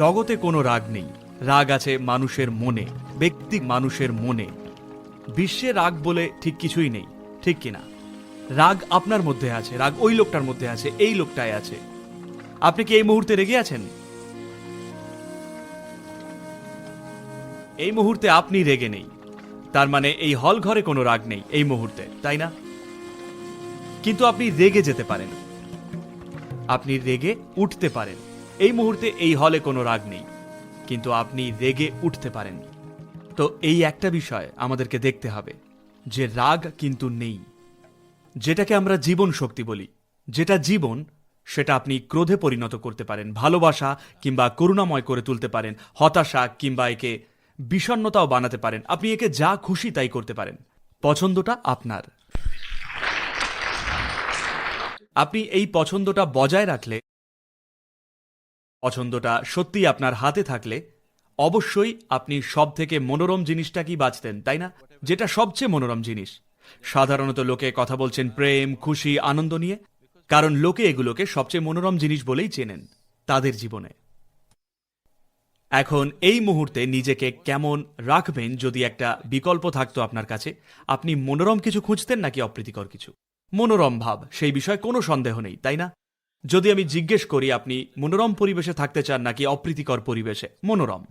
জগতে কোনো রাগ নেই। রাগ আছে মানুষের মনে, ব্যক্তি মানুষের মনে। বিশ্বে রাগ বলে ঠিক কিছুই নেই, ঠিক কিনা রাগ আপনার মধ্যে আছে, রাগ ওই লোকটার মধ্যে আছে, এই লোকটায় আছে। আপনি কি এই মুহূর্তে রেগে আছেন? এই মুহূর্তে আপনি রেগে নেই। তার মানে এই হল ঘরে কোনো রাগ নেই, এই মুহূর্তে, তাই না? কিন্তু আপনি রেগে যেতে পারেন। আপনি রেগে উঠতে পারেন। এই মুহূর্তে এই হলে কোনো রাগ নেই, কিন্তু আপনি রেগে উঠতে পারেন। তো এই একটা বিষয় আমাদেরকে দেখতে হবে, যে রাগ কিন্তু নেই। যেটাকে আমরা জীবন শক্তি বলি, যেটা জীবন, সেটা আপনি ক্রোধে পরিণত করতে পারেন, ভালোবাসা কিংবা করুণাময় করে তুলতে পারেন, হতাশা কিংবা একে বিষণ্ণতাও বানাতে পারেন, আপনি একে যা খুশি তাই করতে পারেন। পছন্দটা আপনার। আপনি এই পছন্দটা বজায় রাখলে পছন্দটা সত্যি আপনার হাতে থাকলে অবশ্যই আপনি সব থেকে মনোরম জিনিসটা কি বাঁচতেন, তাই না? যেটা সবচেয়ে মনোরম জিনিস। সাধারণত লোকে কথা বলছেন প্রেম, খুশি, আনন্দ নিয়ে, কারণ লোকে এগুলোকে সবচেয়ে মনোরম জিনিস বলেই চেনেন তাদের জীবনে। এখন এই মুহূর্তে নিজেকে কেমন রাখবেন যদি একটা বিকল্প থাকতো আপনার কাছে? আপনি মনোরম কিছু খুঁজতেন নাকি অপ্রীতিকর কিছু? মনোরম ভাব, সেই বিষয়ে কোনো সন্দেহ নেই, তাই না? যদি আমি জিজ্ঞেস করি, আপনি মনোরম পরিবেশে থাকতে চান নাকি অপ্রীতিকর পরিবেশে? মনোরম।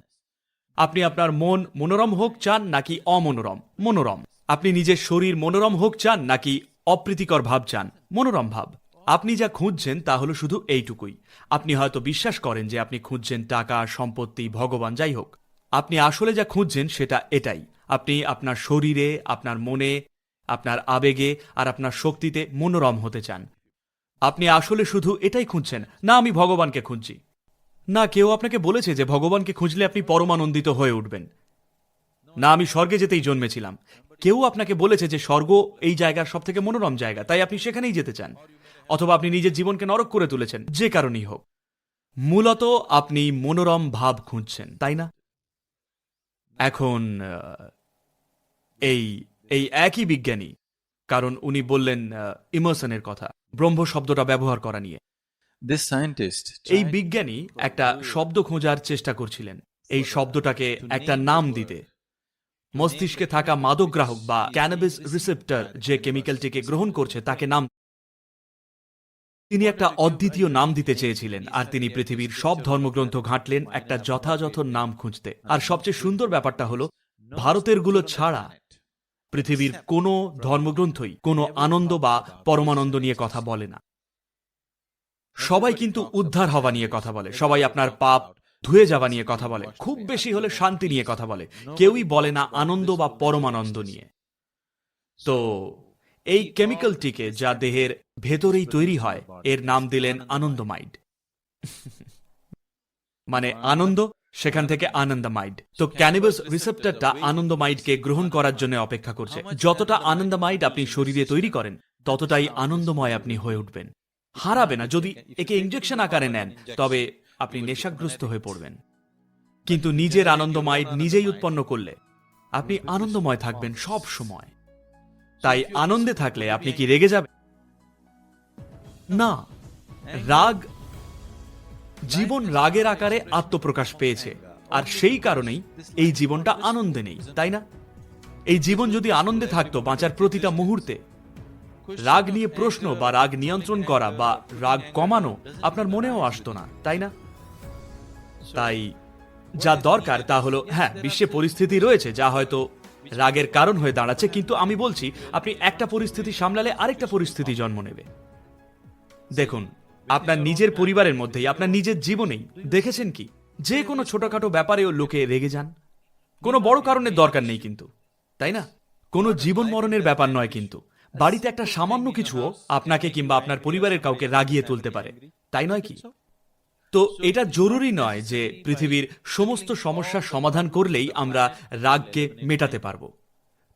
আপনি আপনার মন মনোরম হোক চান নাকি অমনোরম? মনোরম। আপনি নিজের শরীর মনোরম হোক চান নাকি অপ্রীতিকর ভাব চান? মনোরম ভাব। আপনি যা খুঁজছেন তা হলো শুধু এইটুকুই। আপনি হয়তো বিশ্বাস করেন যে আপনি খুঁজছেন টাকা, সম্পত্তি, ভগবান, যাই হোক। আপনি আসলে যা খুঁজছেন সেটা এটাই। আপনি আপনার শরীরে, আপনার মনে, আপনার আবেগে আর আপনার শক্তিতে মনোরম হতে চান। আপনি আসলে শুধু এটাই খুঁজছেন, না আমি ভগবানকে খুঁজছি। না, কেউ আপনাকে বলেছে যে ভগবানকে খুঁজলে আপনি পরমানন্দিত হয়ে উঠবেন। না, আমি স্বর্গে যেতেই জন্মেছিলাম। কেউ আপনাকে বলেছে যে স্বর্গ এই জায়গার সব থেকে মনোরম জায়গা, তাই আপনি সেখানেই যেতে চান। অথবা আপনি নিজের জীবনকে নরক করে তুলেছেন, যে কারণেই হোক। মূলত আপনি মনোরম ভাব খুঁজছেন, তাই না? এখন এই এই একই বিজ্ঞানী, কারণ উনি বললেন ইমোশনের কথা। ব্রহ্ম শব্দটা ব্যবহার করা নিয়ে। এই বিজ্ঞানী একটা শব্দ খোঁজার চেষ্টা করছিলেন। এই শব্দটাকে একটা নাম দিতে। মস্তিষ্কে থাকা মাদক গ্রাহক বা ক্যানাবিস রিসেপ্টর যে কেমিক্যালটিকে গ্রহণ করছে তাকে নাম তিনি একটা অদ্বিতীয় নাম দিতে চেয়েছিলেন আর তিনি পৃথিবীর সব ধর্মগ্রন্থ ঘাঁটলেন একটা যথাযথ নাম খুঁজতে। আর সবচেয়ে সুন্দর ব্যাপারটা হলো ভারতেরগুলো ছাড়া পৃথিবীর কোনো ধর্মগ্রন্থই কোনো আনন্দ বা পরমানন্দ নিয়ে কথা বলে না। সবাই কিন্তু উদ্ধার হওয়া নিয়ে কথা বলে, সবাই আপনার পাপ ধুয়ে যাওয়া নিয়ে কথা বলে, খুব বেশি হলে শান্তি নিয়ে কথা বলে, কেউই বলে না আনন্দ বা পরমানন্দ নিয়ে। তো এই কেমিক্যালটিকে যা দেহের ভেতরেই তৈরি হয়, এর নাম দিলেন আনন্দমাইড মানে আনন্দ সেখান থেকে আনন্দমাইড। তো ক্যানিবাস রিসেপ্টরটা আনন্দমাইডকে গ্রহণ করার জন্য অপেক্ষা করছে। যতটা আনন্দমাইড আপনি শরীরে তৈরি করেন ততটাই আনন্দময় আপনি হয়ে উঠবেন। হারাবে না যদি একে ইঞ্জেকশন আকারে নেন তবে আপনি নেশাগ্রস্ত হয়ে পড়বেন। কিন্তু নিজের আনন্দমাইড নিজেই উৎপন্ন করলে আপনি আনন্দময় থাকবেন সব সময়। তাই আনন্দে থাকলে আপনি কি রেগে যাবেন? না। রাগ জীবন রাগের আকারে আত্মপ্রকাশ পেয়েছে। আর সেই কারণেই এই জীবনটা আনন্দে নেই, তাই না? এই জীবন যদি আনন্দে থাকতো বাঁচার প্রতিটা মুহূর্তে, রাগ নিয়ে প্রশ্ন বা রাগ নিয়ন্ত্রণ করা বা রাগ কমানো আপনার মনেও আসতো না, তাই না? তাই যা দরকার তা হলো হ্যাঁ বিশ্বে পরিস্থিতি রয়েছে যা হয়তো রাগের কারণ হয়ে দাঁড়াচ্ছে, কিন্তু আমি বলছি, আপনি একটা পরিস্থিতি সামলালে আরেকটা পরিস্থিতি জন্ম নেবে। দেখুন আপনার নিজের পরিবারের মধ্যেই, আপনার নিজের জীবনেই দেখেছেন কি? যে কোনো ছোটখাটো ব্যাপারেও লোকে রেগে যান। কোনো বড় কারণের দরকার নেই কিন্তু, তাই না? কোনো জীবন মরণের ব্যাপার নয় কিন্তু। বাড়িতে একটা সামান্য কিছুও আপনাকে কিংবা আপনার পরিবারের কাউকে রাগিয়ে তুলতে পারে, তাই নয় কি? তো এটা জরুরি নয় যে পৃথিবীর সমস্ত সমস্যার সমাধান করলেই আমরা রাগকে মেটাতে পারব।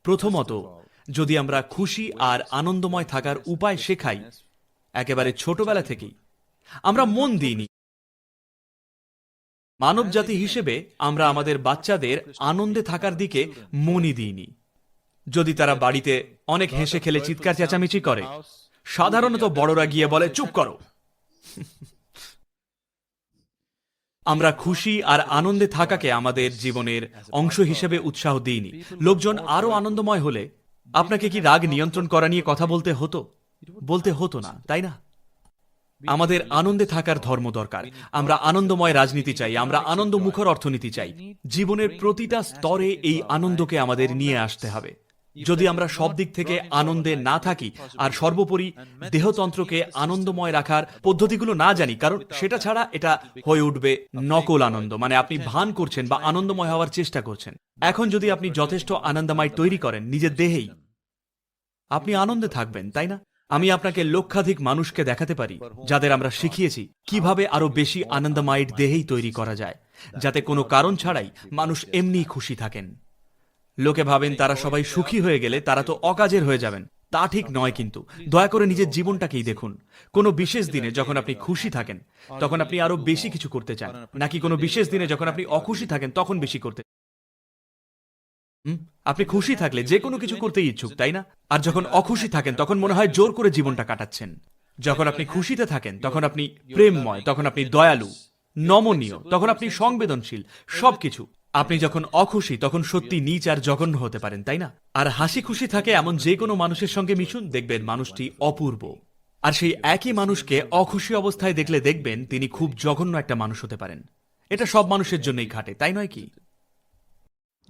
প্রথমত, যদি আমরা খুশি আর আনন্দময় থাকার উপায় শেখাই, একেবারে ছোটবেলা থেকেই আমরা মন দিইনি। মানব জাতি হিসেবে আমরা আমাদের বাচ্চাদের আনন্দে থাকার দিকে মনই দিইনি। যদি তারা বাড়িতে অনেক হেসে খেলে চিৎকার চেঁচামেচি করে, সাধারণত বড়রা গিয়ে বলে, চুপ করো। আমরা খুশি আর আনন্দে থাকাকে আমাদের জীবনের অংশ হিসেবে উৎসাহ দিইনি। লোকজন আরও আনন্দময় হলে আপনাকে কি রাগ নিয়ন্ত্রণ করা নিয়ে কথা বলতে হতো? বলতে হতো না, তাই না? আমাদের আনন্দে থাকার ধর্ম দরকার। আমরা আনন্দময় রাজনীতি চাই, আমরা আনন্দ মুখর অর্থনীতি চাই। জীবনের প্রতিটা স্তরে এই আনন্দকে আমাদের নিয়ে আসতে হবে। যদি আমরা সব দিক থেকে আনন্দে না থাকি, আর সর্বোপরি দেহতন্ত্রকে আনন্দময় রাখার পদ্ধতিগুলো না জানি, কারণ সেটা ছাড়া এটা হয়ে উঠবে নকল আনন্দ। মানে আপনি ভান করছেন বা আনন্দময় হওয়ার চেষ্টা করছেন। এখন যদি আপনি যথেষ্ট আনন্দময় তৈরি করেন নিজের দেহেই, আপনি আনন্দে থাকবেন, তাই না? আমি আপনাকে লক্ষাধিক মানুষকে দেখাতে পারি, যাদের আমরা শিখিয়েছি কীভাবে আরও বেশি আনন্দমাইট দেহেই তৈরি করা যায়, যাতে কোনো কারণ ছাড়াই মানুষ এমনি খুশি থাকেন। লোকে ভাবেন তারা সবাই সুখী হয়ে গেলে তারা তো অকাজের হয়ে যাবেন। তা ঠিক নয় কিন্তু। দয়া করে নিজের জীবনটাকেই দেখুন। কোনো বিশেষ দিনে যখন আপনি খুশি থাকেন, তখন আপনি আরও বেশি কিছু করতে চান। নাকি কোনো বিশেষ দিনে যখন আপনি অখুশি থাকেন, তখন বেশি করতে আপনি খুশি থাকলে যে কোনো কিছু করতেই ইচ্ছুক, তাই না? আর যখন অখুশি থাকেন, তখন মনে হয় জোর করে জীবনটা কাটাচ্ছেন। যখন আপনি খুশিতে থাকেন, তখন আপনি প্রেমময়, তখন আপনি দয়ালু, নমনীয়, তখন আপনি সংবেদনশীল, সবকিছু। আপনি যখন অখুশি, তখন সত্যি নিচ আর জঘন্য হতে পারেন, তাই না? আর হাসি খুশি থাকে এমন যে কোনো মানুষের সঙ্গে মিশুন, দেখবেন মানুষটি অপূর্ব। আর সেই একই মানুষকে অখুশি অবস্থায় দেখলে দেখবেন তিনি খুব জঘন্য একটা মানুষ হতে পারেন। এটা সব মানুষের জন্যই খাটে তাই নয় কি?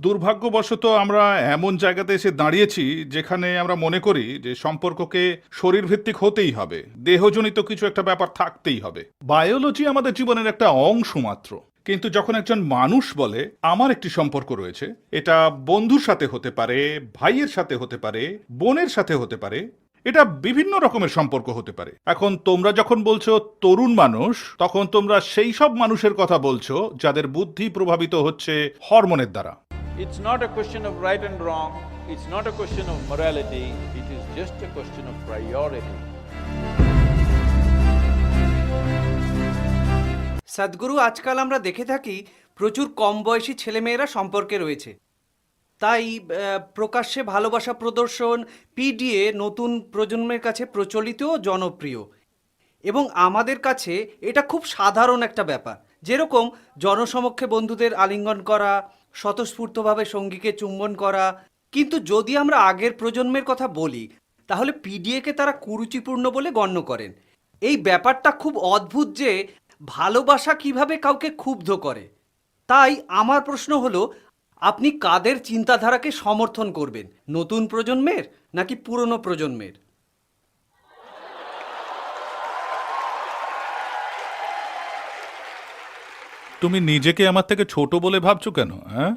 দুর্ভাগ্যবশত আমরা এমন জায়গাতে এসে দাঁড়িয়েছি যেখানে আমরা মনে করি যে সম্পর্ককে শরীর ভিত্তিক হতেই হবে, দেহজনিত কিছু একটা ব্যাপার থাকতেই হবে। বায়োলজি আমাদের জীবনের একটা অংশ মাত্র। কিন্তু যখন একজন মানুষ বলে, আমার একটি সম্পর্ক রয়েছে, এটা বন্ধুর সাথে হতে পারে, ভাইয়ের সাথে হতে পারে, বোনের সাথে হতে পারে, এটা বিভিন্ন রকমের সম্পর্ক হতে পারে। এখন তোমরা যখন বলছো তরুণ মানুষ, তখন তোমরা সেই সব মানুষের কথা বলছো যাদের বুদ্ধি প্রভাবিত হচ্ছে হরমোনের দ্বারা। It's not a question of right and wrong, it's not a question of morality, it is just a question of priority. সদ্গুরু আজকাল আমরা দেখে থাকি প্রচুর কম বয়সী ছেলেমেয়েরা সম্পর্কে রয়েছে। তাই প্রকাশ্যে ভালোবাসা প্রদর্শন পিডিএ নতুন প্রজন্মের কাছে প্রচলিত ও জনপ্রিয়। এবং আমাদের কাছে এটা খুব সাধারণ একটা ব্যাপার। যেরকম জনসমক্ষে বন্ধুদের আলিঙ্গন করা স্বতঃস্ফূর্তভাবে সঙ্গীকে চুম্বন করা। কিন্তু যদি আমরা আগের প্রজন্মের কথা বলি, তাহলে পিডিএকে তারা কুরুচিপূর্ণ বলে গণ্য করেন। এই ব্যাপারটা খুব অদ্ভুত যে ভালোবাসা কীভাবে কাউকে ক্ষুব্ধ করে। তাই আমার প্রশ্ন হলো, আপনি কাদের চিন্তাধারাকে সমর্থন করবেন? নতুন প্রজন্মের নাকি পুরনো প্রজন্মের? তুমি নিজেকে আমার থেকে ছোট বলে ভাবছ কেন হ্যাঁ?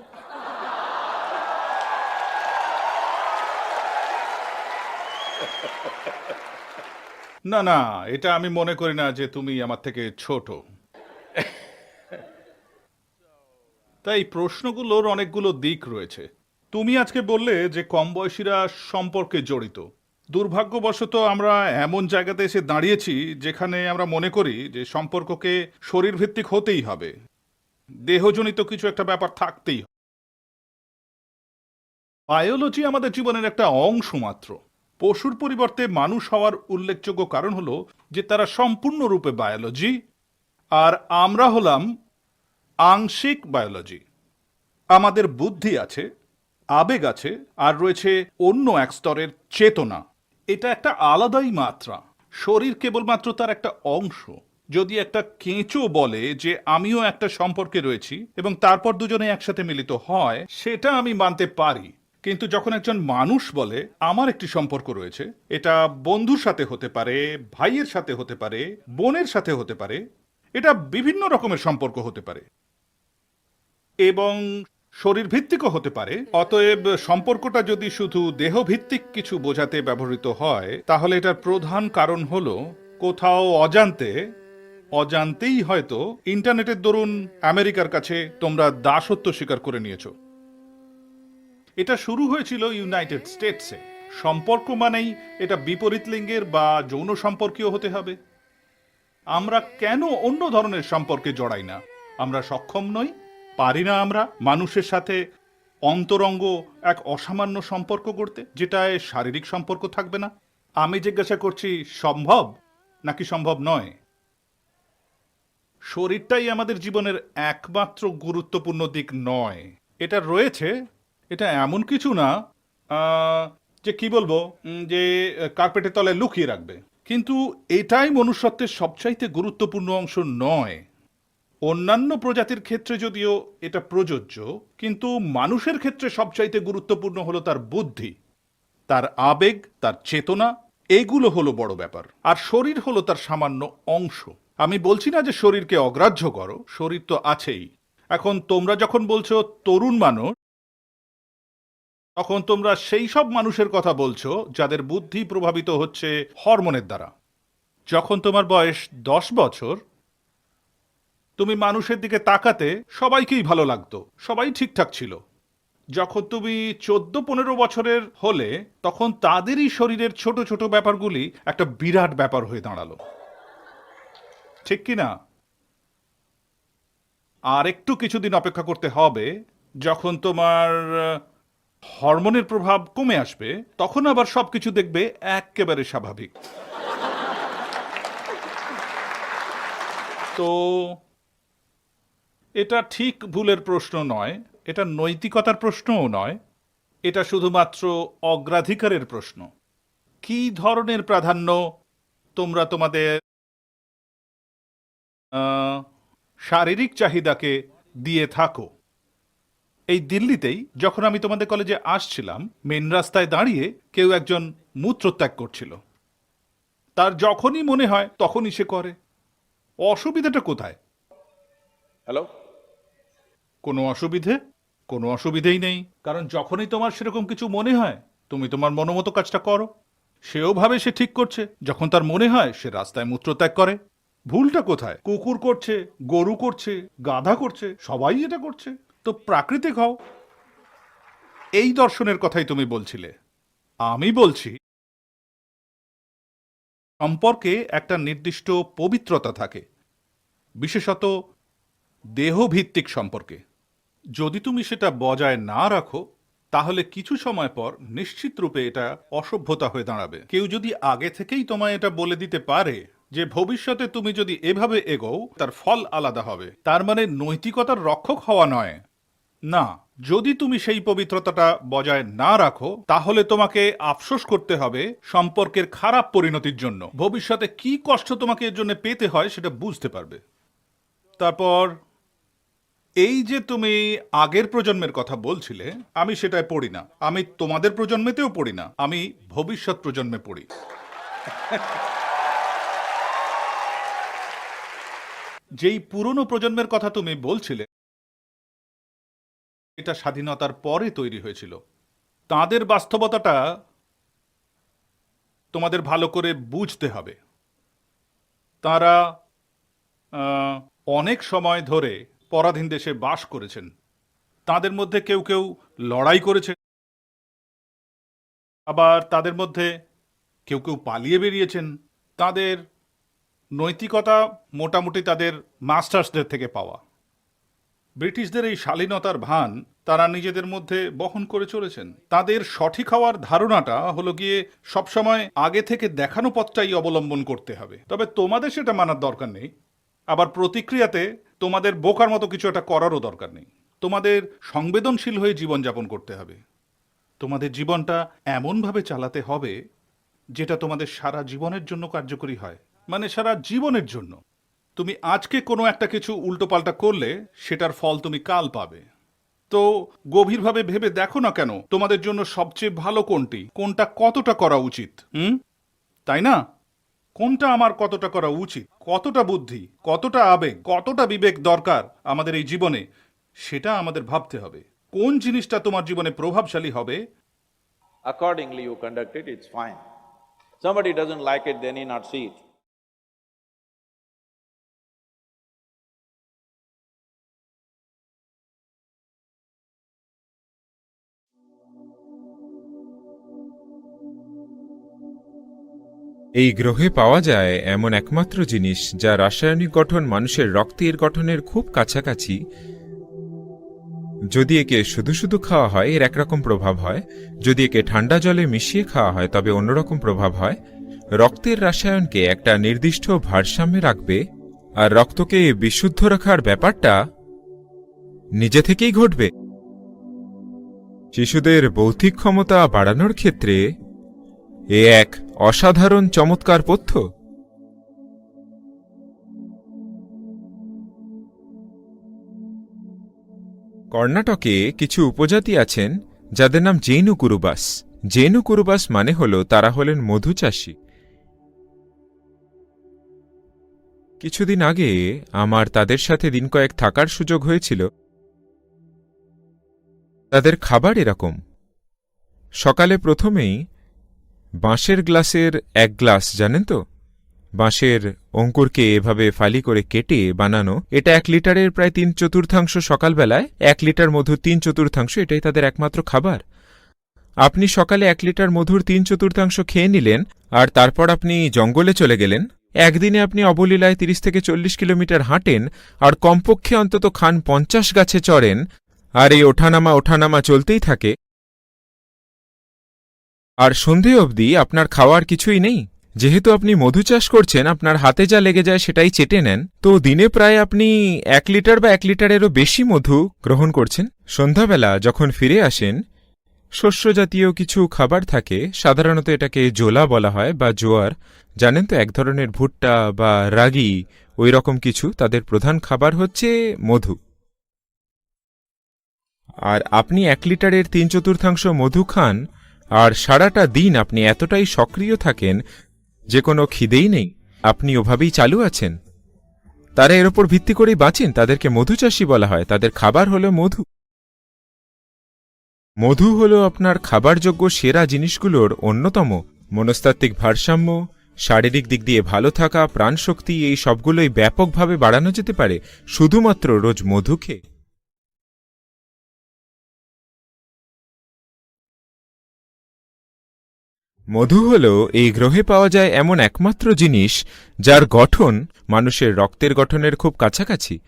না না, এটা আমি মনে করি না যে তুমি আমার থেকে ছোট। তাই প্রশ্নগুলোর অনেকগুলো দিক রয়েছে। তুমি আজকে বললে যে কম বয়সীরা সম্পর্কে জড়িত। দুর্ভাগ্যবশত আমরা এমন জায়গাতে এসে দাঁড়িয়েছি যেখানে আমরা মনে করি যে সম্পর্ককে শরীর ভিত্তিক হতেই হবে। দেহজনিত কিছু একটা ব্যাপার থাকতেই বায়োলজি আমাদের জীবনের একটা অংশ মাত্র। পশুর পরিবর্তে মানুষ হওয়ার উল্লেখযোগ্য কারণ হলো যে তারা সম্পূর্ণরূপে বায়োলজি আর আমরা হলাম আংশিক বায়োলজি আমাদের বুদ্ধি আছে, আবেগ আছে আর রয়েছে অন্য এক স্তরের চেতনা। এটা একটা আলাদাই মাত্রা। শরীর কেবলমাত্র তার একটা অংশ। যদি একটা কেঁচো বলে যে আমিও একটা সম্পর্কে রয়েছি এবং তারপর দুজনে একসাথে মিলিত হয়, সেটা আমি মানতে পারি। কিন্তু যখন একজন মানুষ বলে, আমার একটি সম্পর্ক রয়েছে, এটা বন্ধুর সাথে হতে পারে, ভাইয়ের সাথে হতে পারে, বোনের সাথে হতে পারে, এটা বিভিন্ন রকমের সম্পর্ক হতে পারে। এবং শরীর ভিত্তিকও হতে পারে। অতএব সম্পর্কটা যদি শুধু দেহভিত্তিক কিছু বোঝাতে ব্যবহৃত হয়, তাহলে এটার প্রধান কারণ হলো কোথাও অজান্তে অজান্তেই হয়তো ইন্টারনেটের দরুন আমেরিকার কাছে তোমরা দাসত্ব স্বীকার করে নিয়েছো। এটা শুরু হয়েছিল ইউনাইটেড স্টেটসে। সম্পর্ক মানেই এটা বিপরীত লিঙ্গের বা যৌন সম্পর্কীয় হতে হবে। আমরা কেন অন্য ধরনের সম্পর্কে জড়াই না? আমরা সক্ষম নই? পারি না আমরা মানুষের সাথে অন্তরঙ্গ এক অসামান্য সম্পর্ক করতে যেটায় শারীরিক সম্পর্ক থাকবে না? আমি জিজ্ঞাসা করছি, সম্ভব নাকি সম্ভব নয়? শরীরটাই আমাদের জীবনের একমাত্র গুরুত্বপূর্ণ দিক নয়। এটা রয়েছে, এটা এমন কিছু না যে কি বলব যে কার্পেটের তলায় লুকিয়ে রাখবে। কিন্তু এটাই মনুষ্যত্বের সবচাইতে গুরুত্বপূর্ণ অংশ নয়। অন্যান্য প্রজাতির ক্ষেত্রে যদিও এটা প্রযোজ্য, কিন্তু মানুষের ক্ষেত্রে সবচাইতে গুরুত্বপূর্ণ হলো তার বুদ্ধি, তার আবেগ, তার চেতনা, এগুলো হলো বড় ব্যাপার। আর শরীর হলো তার সামান্য অংশ। আমি বলছি না যে শরীরকে অগ্রাহ্য করো, শরীর তো আছেই। এখন তোমরা যখন বলছো তরুণ মানুষ, তখন তোমরা সেই সব মানুষের কথা বলছো যাদের বুদ্ধি প্রভাবিত হচ্ছে হরমোনের দ্বারা। যখন তোমার বয়স দশ বছর, তুমি মানুষের দিকে তাকাতে সবাইকেই ভালো লাগতো, সবাই ঠিকঠাক ছিল। যখন তুমি চোদ্দ পনেরো বছরের হলে, তখন তাদেরই শরীরের ছোট ছোট ব্যাপারগুলি একটা বিরাট ব্যাপার হয়ে দাঁড়াল। ঠিক কি না? আর একটু কিছুদিন অপেক্ষা করতে হবে, যখন তোমার হরমোনের প্রভাব কমে আসবে, তখন আবার সবকিছু দেখবে একেবারে স্বাভাবিক। তো, এটা ঠিক ভুলের প্রশ্ন নয়, এটা নৈতিকতার প্রশ্নও নয়, এটা শুধুমাত্র অগ্রাধিকারের প্রশ্ন। কি ধরনের প্রাধান্য তোমরা তোমাদের শারীরিক চাহিদাকে দিয়ে থাকো। এই দিল্লিতেই যখন আমি তোমাদের কলেজে আসছিলাম মেন রাস্তায় দাঁড়িয়ে কেউ একজন মূত্রত্যাগ করছিল। তার যখনই মনে হয় তখনই সে করে। অসুবিধাটা কোথায়? হ্যালো কোনো অসুবিধে? কোনো অসুবিধেই নেই। কারণ যখনই তোমার সেরকম কিছু মনে হয় তুমি তোমার মনোমতো কাজটা করো। সেও ভাবে সে ঠিক করছে। যখন তার মনে হয় সে রাস্তায় মূত্রত্যাগ করে। ভুলটা কোথায়? কুকুর করছে, গরু করছে, গাধা করছে, সবাই এটা করছে। তো প্রাকৃতিক হও। এই দর্শনের কথাই তুমি বলছিলে। আমি বলছি, সম্পর্কে একটা নির্দিষ্ট পবিত্রতা থাকে। বিশেষত দেহভিত্তিক সম্পর্কে। যদি তুমি সেটা বজায় না রাখো, তাহলে কিছু সময় পর নিশ্চিত রূপে এটা অসভ্যতা হয়ে দাঁড়াবে। কেউ যদি আগে থেকেই তোমায় এটা বলে দিতে পারে যে ভবিষ্যতে তুমি যদি এভাবে এগোও, তার ফল আলাদা হবে। তার মানে নৈতিকতার রক্ষক হওয়া নয়। না, যদি তুমি সেই পবিত্রতাটা বজায় না রাখো, তাহলে তোমাকে আফসোস করতে হবে সম্পর্কের খারাপ পরিণতির জন্য। ভবিষ্যতে কি কষ্ট তোমাকে এর জন্য পেতে হয়, সেটা বুঝতে পারবে। তারপর, এই যে তুমি আগের প্রজন্মের কথা বলছিলে, আমি সেটায় পড়ি না। আমি তোমাদের প্রজন্মেতেও পড়ি না। আমি ভবিষ্যৎ প্রজন্মে পড়ি। যেই পুরনো প্রজন্মের কথা তুমি বলছিলে, এটা স্বাধীনতার পরে তৈরি হয়েছিল। তাদের বাস্তবতাটা তোমাদের ভালো করে বুঝতে হবে। তারা অনেক সময় ধরে পরাধীন দেশে বাস করেছেন। তাদের মধ্যে কেউ কেউ লড়াই করেছে। আবার তাদের মধ্যে কেউ কেউ পালিয়ে বেরিয়েছেন। তাদের নৈতিকতা মোটামুটি তাদের মাস্টার্সদের থেকে পাওয়া। ব্রিটিশদের এই শালীনতার ভান তারা নিজেদের মধ্যে বহন করে চলেছেন। তাদের সঠিক হওয়ার ধারণাটা হলো গিয়ে সবসময় আগে থেকে দেখানো পথটাই অবলম্বন করতে হবে। তবে তোমাদের সেটা মানার দরকার নেই। আবার প্রতিক্রিয়াতে তোমাদের বোকার মতো কিছু একটা করারও দরকার নেই। তোমাদের সংবেদনশীল হয়ে জীবনযাপন করতে হবে। তোমাদের জীবনটা এমনভাবে চালাতে হবে যেটা তোমাদের সারা জীবনের জন্য কার্যকরী হয়। মানে সারা জীবনের জন্য। তুমি আজকে কোনো একটা কিছু উল্টোপাল্টা করলে সেটার ফল তুমি কাল পাবে। তো গভীরভাবে ভেবে দেখো না কেন তোমাদের জন্য সবচেয়ে ভালো কোনটি? কোনটা কতটা করা উচিত? হুম? তাই না? কোনটা আমার কতটা করা উচিত? কতটা বুদ্ধি? কতটা আবেগ? কতটা বিবেক দরকার আমাদের এই জীবনে? সেটা আমাদের ভাবতে হবে। কোন জিনিসটা তোমার জীবনে প্রভাবশালী হবে? You conduct it, it's fine. Somebody doesn't like it, then he not see it. এই গ্রহে পাওয়া যায় এমন একমাত্র জিনিস যা রাসায়নিক গঠন মানুষের রক্তের গঠনের খুব কাছাকাছি। যদি একে শুধু শুধু খাওয়া হয়, এর একরকম প্রভাব হয়। যদি একে ঠান্ডা জলে মিশিয়ে খাওয়া হয়, তবে অন্যরকম প্রভাব হয়। রক্তের রাসায়নকে একটা নির্দিষ্ট ভারসাম্যে রাখবে, আর রক্তকে বিশুদ্ধ রাখার ব্যাপারটা নিজে থেকেই ঘটবে। শিশুদের বৌদ্ধিক ক্ষমতা বাড়ানোর ক্ষেত্রে এ এক অসাধারণ চমৎকার পথ্য। কর্ণাটকে কিছু উপজাতি আছেন যাদের নাম জেনু কুরুবাস জেনু কুরুবাস মানে হল তারা হলেন মধু চাষী। কিছুদিন আগে আমার তাদের সাথে দিন কয়েক থাকার সুযোগ হয়েছিল। তাদের খাবার এরকম। সকালে প্রথমেই বাঁশের গ্লাসের এক গ্লাস, জানেন তো? বাঁশের অঙ্কুরকে এভাবে ফালি করে কেটে বানানো, এটা এক লিটারের প্রায় তিন চতুর্থাংশ সকালবেলায়, এক লিটার মধুর তিন চতুর্থাংশ, এটাই তাদের একমাত্র খাবার। আপনি সকালে এক লিটার মধুর তিন চতুর্থাংশ খেয়ে নিলেন, আর তারপর আপনি জঙ্গলে চলে গেলেন। একদিনে আপনি অবলীলায় তিরিশ থেকে চল্লিশ কিলোমিটার হাঁটেন, আর কমপক্ষে অন্তত খান পঞ্চাশ গাছে চড়েন, আর এই ওঠানামা ওঠানামা চলতেই থাকে। আর সন্ধে অবধি আপনার খাওয়ার কিছুই নেই। যেহেতু আপনি মধু চাষ করছেন, আপনার হাতে যা লেগে যায় সেটাই চেটে নেন। তো দিনে প্রায় আপনি এক লিটার বা এক লিটারেরও বেশি মধু গ্রহণ করছেন। সন্ধ্যাবেলা যখন ফিরে আসেন শস্য জাতীয় কিছু খাবার থাকে, সাধারণত এটাকে জোলা বলা হয় বা জোয়ার। জানেন তো, এক ধরনের ভুট্টা বা রাগি, ওই রকম কিছু, তাদের প্রধান খাবার হচ্ছে মধু। আর আপনি এক লিটারের তিন চতুর্থাংশ মধু খান আর সারাটা দিন আপনি এতটাই সক্রিয় থাকেন, যে কোনো খিদেই নেই। আপনি ওভাবেই চালু আছেন। তারা এর ওপর ভিত্তি করেই বাঁচেন। তাদেরকে মধুচাষী বলা হয়। তাদের খাবার হলো মধু। মধু হলো আপনার খাবারযোগ্য সেরা জিনিসগুলোর অন্যতম মনস্তাত্ত্বিক ভারসাম্য, শারীরিক দিক দিয়ে ভালো থাকা, প্রাণশক্তি, এই সবগুলোই ব্যাপকভাবে বাড়ানো যেতে পারে। শুধুমাত্র রোজ মধু খেয়ে। মধু হল এই গ্রহে পাওয়া যায় এমন একমাত্র জিনিস যার গঠন মানুষের রক্তের গঠনের খুব কাছাকাছি।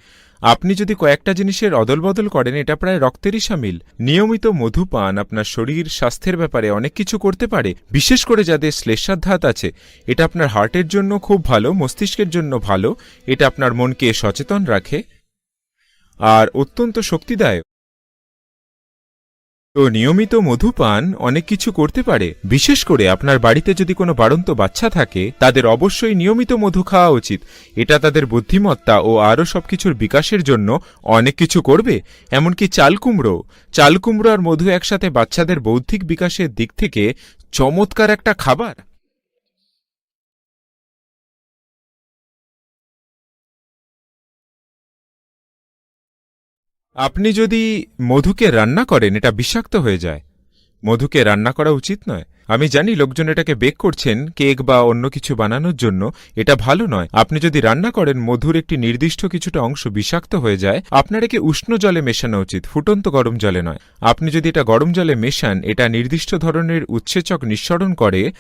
আপনি যদি কয়েকটা জিনিসের অদলবদল করেন, এটা প্রায় রক্তেরই সামিল। নিয়মিত মধু পান আপনার শরীর, স্বাস্থ্যের ব্যাপারে অনেক কিছু করতে পারে, বিশেষ করে যাদের শ্লেষাধ্যাত আছে। এটা আপনার হার্টের জন্য খুব ভালো, মস্তিষ্কের জন্য ভালো, এটা আপনার মনকে সচেতন রাখে। আর অত্যন্ত শক্তিদায়ক। তো নিয়মিত মধুপান অনেক কিছু করতে পারে। বিশেষ করে আপনার বাড়িতে যদি কোনো বাড়ন্ত বাচ্চা থাকে, তাদের অবশ্যই নিয়মিত মধু খাওয়া উচিত। এটা তাদের বুদ্ধিমত্তা ও আরও সবকিছুর বিকাশের জন্য অনেক কিছু করবে। এমনকি চালকুমড়ো চালকুমড়ো আর মধু একসাথে বাচ্চাদের বৌদ্ধিক বিকাশের দিক থেকে চমৎকার একটা খাবার। আপনি যদি মধুকে রান্না করেন এটা বিষাক্ত হয়ে যায়। মধুকে রান্না করা উচিত নয়। আমি জানি লোকজন এটাকে বেক করছেন, কেক বা অন্য কিছু বানানোর জন্য। এটা ভালো নয়। আপনি যদি রান্না করেন, মধুর একটি নির্দিষ্ট কিছুটা অংশ বিষাক্ত হয়ে যায় আপনার একে উষ্ণ জলে মেশানো উচিত, ফুটন্ত গরম জলে নয়। আপনি যদি এটা গরম জলে মেশান, এটা নির্দিষ্ট ধরনের উৎসেচক নিঃসরণ করে,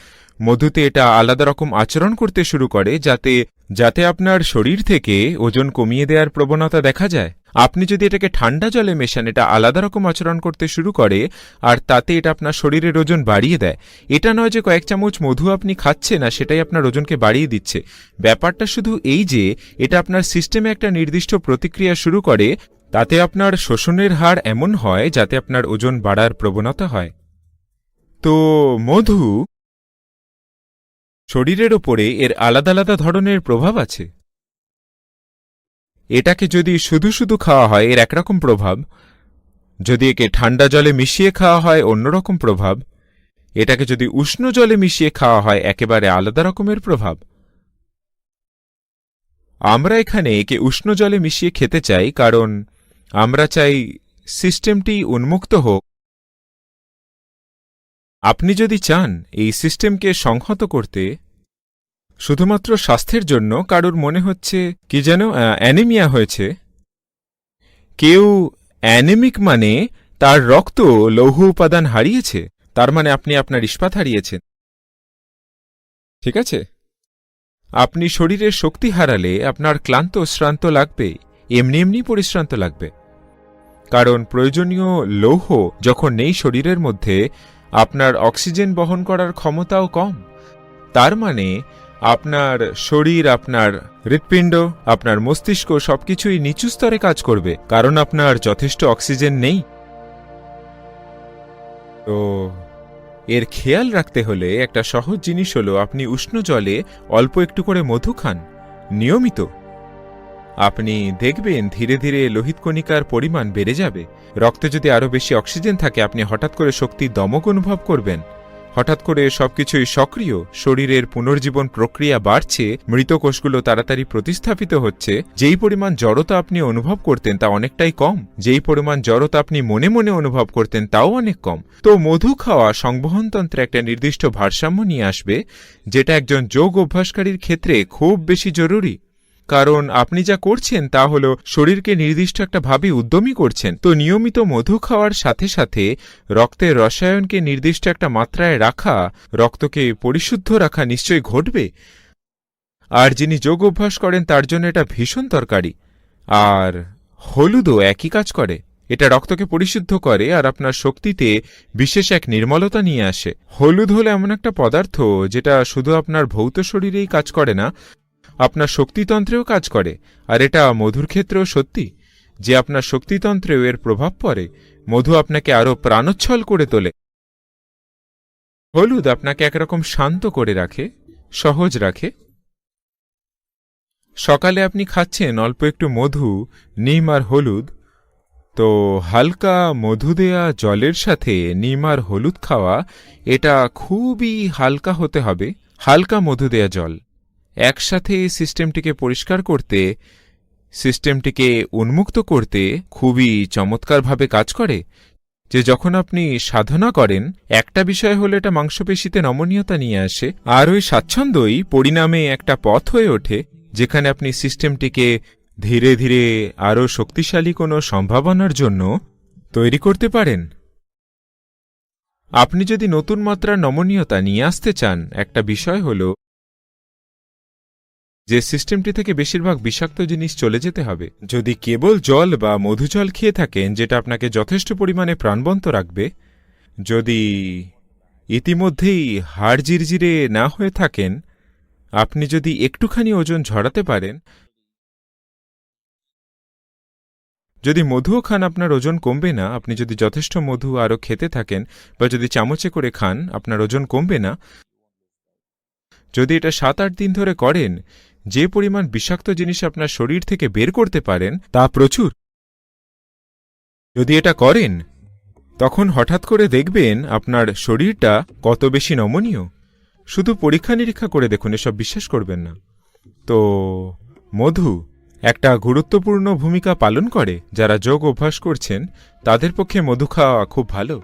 মধুতে এটা আলাদা রকম আচরণ করতে শুরু করে, যাতে যাতে আপনার শরীর থেকে ওজন কমিয়ে দেওয়ার প্রবণতা দেখা যায়। আপনি যদি এটাকে ঠান্ডা জলে মেশান, এটা আলাদা রকম আচরণ করতে শুরু করে, আর তাতে এটা আপনার শরীরের ওজন বাড়িয়ে দেয়। এটা নয় যে কয়েক চামচ মধু আপনি খাচ্ছেন না সেটাই আপনার ওজনকে বাড়িয়ে দিচ্ছে। ব্যাপারটা শুধু এই যে, এটা আপনার সিস্টেমে একটা নির্দিষ্ট প্রতিক্রিয়া শুরু করে, তাতে আপনার শোষণের হার এমন হয় যাতে আপনার ওজন বাড়ার প্রবণতা হয়। তো মধু শরীরের ওপরে এর আলাদা আলাদা ধরনের প্রভাব আছে? এটাকে যদি শুধু শুধু খাওয়া হয়, এর একরকম প্রভাব। যদি একে ঠান্ডা জলে মিশিয়ে খাওয়া হয়, অন্যরকম প্রভাব। এটাকে যদি উষ্ণ জলে মিশিয়ে খাওয়া হয়, একেবারে আলাদা রকমের প্রভাব। আমরা এখানে একে উষ্ণ জলে মিশিয়ে খেতে চাই, কারণ আমরা চাই সিস্টেমটি উন্মুক্ত হোক। আপনি যদি চান এই সিস্টেমকে সংহত করতে, শুধুমাত্র স্বাস্থ্যের জন্য, কারুর মনে হচ্ছে কি যেন অ্যানিমিয়া হয়েছে। কেউ অ্যানিমিক মানে তার রক্ত লৌহ উপাদান হারিয়েছে। তার মানে আপনি আপনার ইস্পাত হারিয়েছেন। ঠিক আছে? আপনি শরীরের শক্তি হারালে আপনার ক্লান্ত শ্রান্ত লাগবে, এমনি এমনি পরিশ্রান্ত লাগবে। কারণ প্রয়োজনীয় লৌহ যখন নেই শরীরের মধ্যে, আপনার অক্সিজেন বহন করার ক্ষমতাও কম। তার মানে আপনার শরীর, আপনার হৃৎপিণ্ড, আপনার মস্তিষ্ক সবকিছুই নিচু স্তরে কাজ করবে, কারণ আপনার যথেষ্ট অক্সিজেন নেই। তো এর খেয়াল রাখতে হলে একটা সহজ জিনিস হলো আপনি উষ্ণ জলে অল্প একটু করে মধু খান, নিয়মিত। আপনি দেখবেন ধীরে ধীরে লোহিত কণিকার পরিমাণ বেড়ে যাবে। রক্তে যদি আরও বেশি অক্সিজেন থাকে, আপনি হঠাৎ করে শক্তি দমক অনুভব করবেন। হঠাৎ করে সবকিছুই সক্রিয়, শরীরের পুনর্জীবন প্রক্রিয়া বাড়ছে, মৃত কোষগুলো তাড়াতাড়ি প্রতিস্থাপিত হচ্ছে, যেই পরিমাণ জড়তা আপনি অনুভব করতেন তা অনেকটাই কম, যেই পরিমাণ জড়তা আপনি মনে মনে অনুভব করতেন তাও অনেক কম। তো মধু খাওয়া সংবহনতন্ত্রে একটা নির্দিষ্ট ভারসাম্য নিয়ে আসবে, যেটা একজন যোগ অভ্যাসকারীর ক্ষেত্রে খুব বেশি জরুরি। কারণ আপনি যা করছেন তা হল শরীরকে নির্দিষ্ট একটা ভাবে উদ্যমী করছেন। তো নিয়মিত মধু খাওয়ার সাথে সাথে রক্তের রসায়নকে নির্দিষ্ট একটা মাত্রায় রাখা, রক্তকে পরিশুদ্ধ রাখা নিশ্চয়ই ঘটবে। আর যিনি যোগ অভ্যাস করেন তার জন্য এটা ভীষণ দরকারি। আর হলুদও একই কাজ করে। এটা রক্তকে পরিশুদ্ধ করে আর আপনার শক্তিতে বিশেষ এক নির্মলতা নিয়ে আসে। হলুদ হলো এমন একটা পদার্থ যেটা শুধু আপনার ভৌত শরীরেই কাজ করে না আপনার শক্তিতন্ত্রেও কাজ করে, আর এটা মধুর ক্ষেত্রেও সত্যি। যে আপনার শক্তিতন্ত্রেও এর প্রভাব পড়ে, মধু আপনাকে আরও প্রাণোচ্ছল করে তোলে। হলুদ আপনাকে একরকম শান্ত করে রাখে, সহজ রাখে। সকালে আপনি খাচ্ছেন অল্প একটু মধু, নিম আর হলুদ, তো হালকা মধু দেয়া জলের সাথে নিম আর হলুদ খাওয়া, এটা খুবই হালকা হতে হবে, হালকা মধু দেয়া জল। একসাথে এই সিস্টেমটিকে পরিষ্কার করতে, সিস্টেমটিকে উন্মুক্ত করতে খুবই চমৎকারভাবে কাজ করে, যে যখন আপনি সাধনা করেন, একটা বিষয় হলো এটা মাংসপেশিতে নমনীয়তা নিয়ে আসে, আর ওই স্বাচ্ছন্দ্যই পরিণামে একটা পথ হয়ে ওঠে, যেখানে আপনি সিস্টেমটিকে ধীরে ধীরে আরও শক্তিশালী কোনো সম্ভাবনার জন্য তৈরি করতে পারেন। আপনি যদি নতুন মাত্রার নমনীয়তা নিয়ে আসতে চান, একটা বিষয় হলো যে সিস্টেমটি থেকে বেশিরভাগ বিষাক্ত জিনিস চলে যেতে হবে। যদি কেবল জল বা মধু জল খেয়ে থাকেন, যেটা আপনাকে যথেষ্ট পরিমাণে প্রাণবন্ত রাখবে, যদি ইতিমধ্যেই হাড় জিরজিরে না হয়ে থাকেন, আপনি যদি একটুখানি ওজন ঝরাতে পারেন, যদি মধুও খান, আপনার ওজন কমবে না, আপনি যদি যথেষ্ট মধু আরও খেতে থাকেন, বা যদি চামচে করে খান, আপনার ওজন কমবে না, যদি এটা সাত আট দিন ধরে করেন যে পরিমাণ বিষাক্ত জিনিস আপনার শরীর থেকে বের করতে পারেন, তা প্রচুর। যদি এটা করেন, তখন হঠাৎ করে দেখবেন আপনার শরীরটা কত বেশি নমনীয়। শুধু পরীক্ষা নিরীক্ষা করে দেখুন, এসব বিশ্বাস করবেন না। তো, মধু একটা গুরুত্বপূর্ণ ভূমিকা পালন করে। যারা যোগ অভ্যাস করছেন, তাদের পক্ষে মধু খাওয়া খুব ভালো।